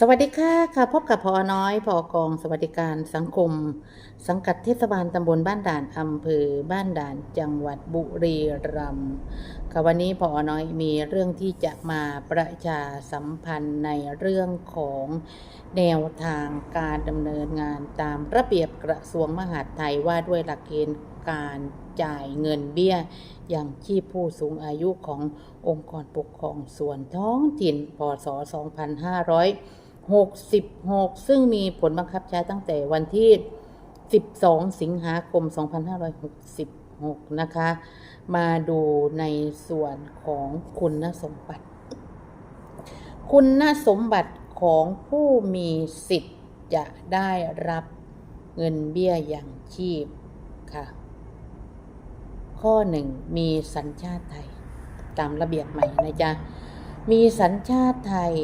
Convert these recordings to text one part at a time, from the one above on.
สวัสดีค่ะค่ะพบกับพอน้อยพอกองสวัสดิการสังคม สังกัดเทศบาลตำบลบ้านด่านอำเภอบ้านด่านจังหวัดบุรีรัมย์ค่ะวันนี้พอน้อยมีเรื่องที่จะมาประชาสัมพันธ์ในเรื่องของแนวทางการดำเนินงานตามระเบียบกระทรวงมหาดไทยว่าด้วยหลักเกณฑ์การจ่ายเงินเบี้ยอย่างชีพผู้สูงอายุขององค์กรปกครองส่วนท้องถิ่นพศ2500 2566 ซึ่งมีผลบังคับใช้ตั้งแต่วันที่ 12 สิงหาคม 2566 นะคะ มาดูในส่วนของคุณสมบัติ คุณสมบัติของผู้มีสิทธิ์จะได้รับเงินเบี้ยอย่างชีพค่ะ ข้อหนึ่งมีสัญชาติไทย ตามระเบียบใหม่นะจ๊ะ มีสัญชาติไทย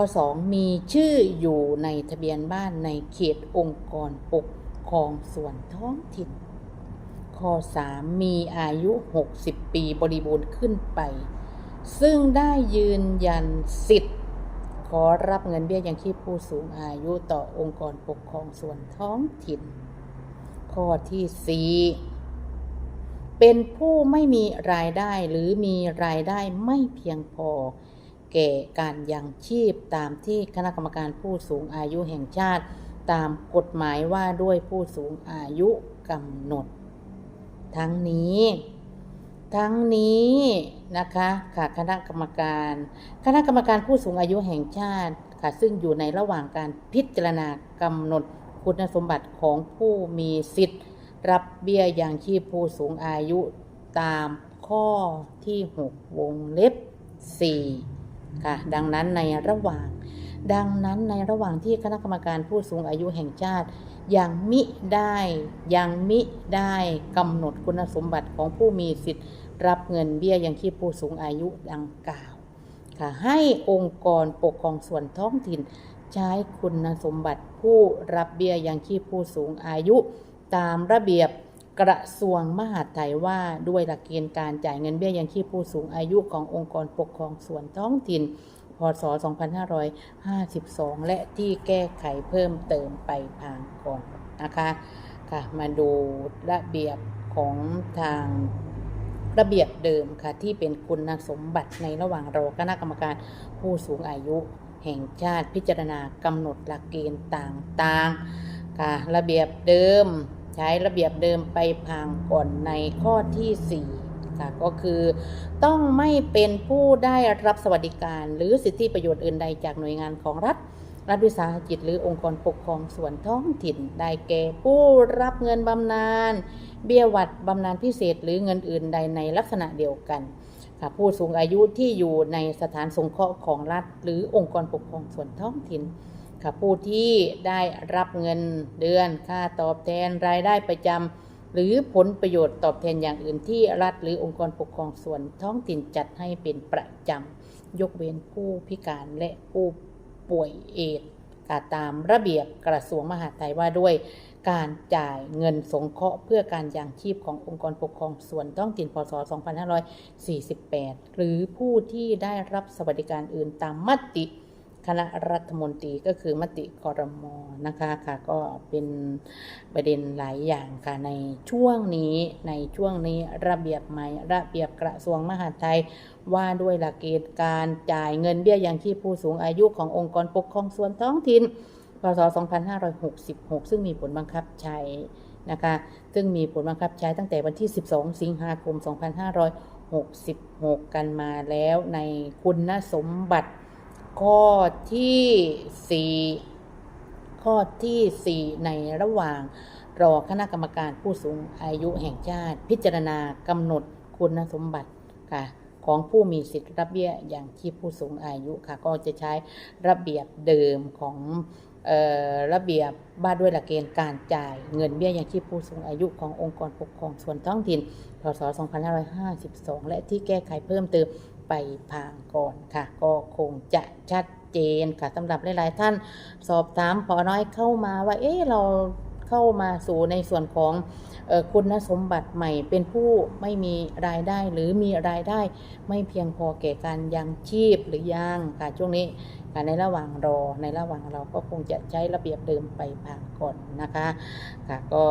ข้อ 2 มีชื่ออยู่ในทะเบียนบ้านในเขตองค์กรปกครองส่วนท้องถิ่น ข้อ 3 มีอายุ 60 ปีบริบูรณ์ขึ้นไป ซึ่งได้ยืนยันสิทธิ์ ขอรับเงินเบี้ยยังชีพผู้สูงอายุต่อองค์กรปกครองส่วนท้องถิ่น ข้อที่ 4 เป็นผู้ไม่มีรายได้หรือมีรายได้ไม่เพียงพอ แก่การยังชีพตามที่คณะกรรมการผู้สูงอายุแห่งชาติ ตามกฎหมายว่าด้วยผู้สูงอายุกำหนด ทั้งนี้ ทั้งนี้นะคะค่ะคณะกรรมการ คณะกรรมการผู้สูงอายุแห่งชาติค่ะซึ่งอยู่ในระหว่างการพิจารณากำหนดคุณสมบัติของผู้มีสิทธิ์ รับเบี้ยยังชีพผู้สูงอายุตามข้อที่ 6 วงเล็บ 4 ค่ะ ดังนั้นในระหว่าง ดังนั้นในระหว่างที่คณะกรรมการผู้สูงอายุแห่งชาติ ยังมิได้ยังมิได้กำหนดคุณสมบัติของผู้มีสิทธิ์ รับเงินเบี้ยยังชีพผู้สูงอายุดังกล่าวค่ะให้องค์กรปกครองส่วนท้องถิ่น ใช้คุณสมบัติผู้รับเบี้ยยังชีพผู้สูงอายุ ตามระเบียบ กระทรวงมหาดไทยว่าด้วยหลักเกณฑ์การจ่ายเงินเบี้ยยังชีพผู้สูงอายุขององค์กรปกครองส่วนท้องถิ่น พศ 2552 และที่แก้ไขเพิ่มเติมไปพางก่อนนะคะค่ะมาดูระเบียบของทางระเบียบเดิมค่ะที่เป็นคุณสมบัติในระหว่างรอคณะกรรมการผู้สูงอายุแห่งชาติพิจารณากำหนดหลักเกณฑ์ต่างๆค่ะระเบียบเดิม ใช้ระเบียบเดิมไปพางก่อนในข้อที่ 4 ค่ะ ก็คือ ต้องไม่เป็นผู้ได้รับสวัสดิการ หรือสิทธิประโยชน์อื่นใดจากหน่วยงานของรัฐ รัฐวิสาหกิจหรือองค์กรปกครองส่วนท้องถิ่น ได้แก่ผู้รับเงินบำนาญเบี้ยหวัดบำนาญพิเศษ หรือเงินอื่นใดในลักษณะเดียวกันค่ะผู้สูงอายุที่อยู่ในสถานสงเคราะห์ของรัฐ หรือองค์กรปกครองส่วนท้องถิ่น ค่ะผู้ที่ได้รับเงินเดือนค่าตอบแทนรายได้ประจำหรือผลประโยชน์ตอบแทนอย่างอื่นที่รัฐหรือองค์กรปกครองส่วนท้องถิ่นจัดให้เป็นประจำยกเว้นผู้พิการและผู้ป่วยเอดส์ค่ะตามระเบียบกระทรวงมหาดไทยว่าด้วยการจ่ายเงินสงเคราะห์เพื่อการยังชีพขององค์กรปกครองส่วนท้องถิ่นพศ 2548 หรือผู้ที่ได้รับสวัสดิการอื่นตามมติ คณะรัฐมนตรีก็คือมติคอรมอนะคะค่ะก็เป็นประเด็นหลายอย่างค่ะในช่วงนี้ในช่วงนี้ระเบียบใหม่ระเบียบกระทรวงมหาดไทยว่าด้วยหลักเกณฑ์การจ่ายเงินเบี้ยยังชีพผู้สูงอายุขององค์กรปกครองส่วนท้องถิ่นพศ 2566 ซึ่งมีผลบังคับใช้นะคะ ซึ่งมีผลบังคับใช้ตั้งแต่วันที่ 12 สิงหาคม 2566 กันมาแล้วในคุณสมบัติ ข้อที่4ข้อที่4ในระหว่างรอคณะกรรมการผู้สูงอายุแห่งชาติ พิจารณากำหนดคุณสมบัติค่ะของผู้มีสิทธิ์รับเบี้ยอย่างที่ผู้สูงอายุค่ะ ก็จะใช้ระเบียบเดิมของเออระเบียบว่าด้วยหลักเกณฑ์การจ่ายเงินเบี้ยยังชีพผู้สูงอายุขององค์กรปกครองส่วนท้องถิ่นพศ2552 และที่แก้ไขเพิ่มเติม ไปพางก่อนค่ะ ก็คงจะชัดเจนค่ะสำหรับหลาย ๆ ท่านสอบถามพอน้อยเข้ามาว่า เอ๊ะเราเข้ามาสู่ในส่วนของออคุณสมบัติใหม่เป็นผู้ไม่มีรายได้หรือมีรายได้ไม่เพียงพอแก่การยังชีพหรือยังค่ะช่วงนี้ ในระหว่างรอในระหว่างเราก็คงจะใช้ระเบียบเดิมไปผ่านก่อนนะคะค่ะก็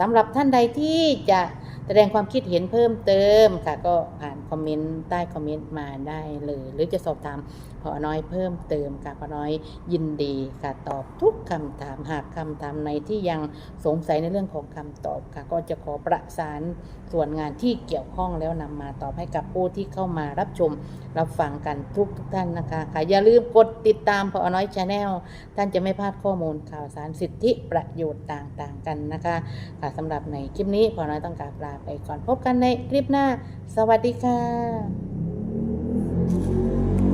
สำหรับท่านใดที่จะแสดงความคิดเห็นเพิ่มเติมค่ะก็ผ่านคอมเมนต์ใต้คอมเมนต์มาได้เลย หรือจะสอบถามพอน้อยเพิ่มเติมค่ะพอน้อยยินดีค่ะตอบทุกคำถามหากคำถามในที่ยังสงสัยในเรื่องของคำตอบค่ะก็จะขอประสานส่วนงานที่เกี่ยวข้องแล้วนำมาตอบให้กับผู้ที่เข้ามารับชมรับฟังกันทุกทุกท่านนะคะค่ะอย่าลืมกดติดตามพอน้อยชาแนลท่านจะไม่พลาดข้อมูลข่าวสารสิทธิประโยชน์ต่างๆกันนะคะค่ะสำหรับในคลิปนี้พอน้อยต้องกราบลาไปก่อนพบกันในคลิปหน้า สวัสดีค่ะ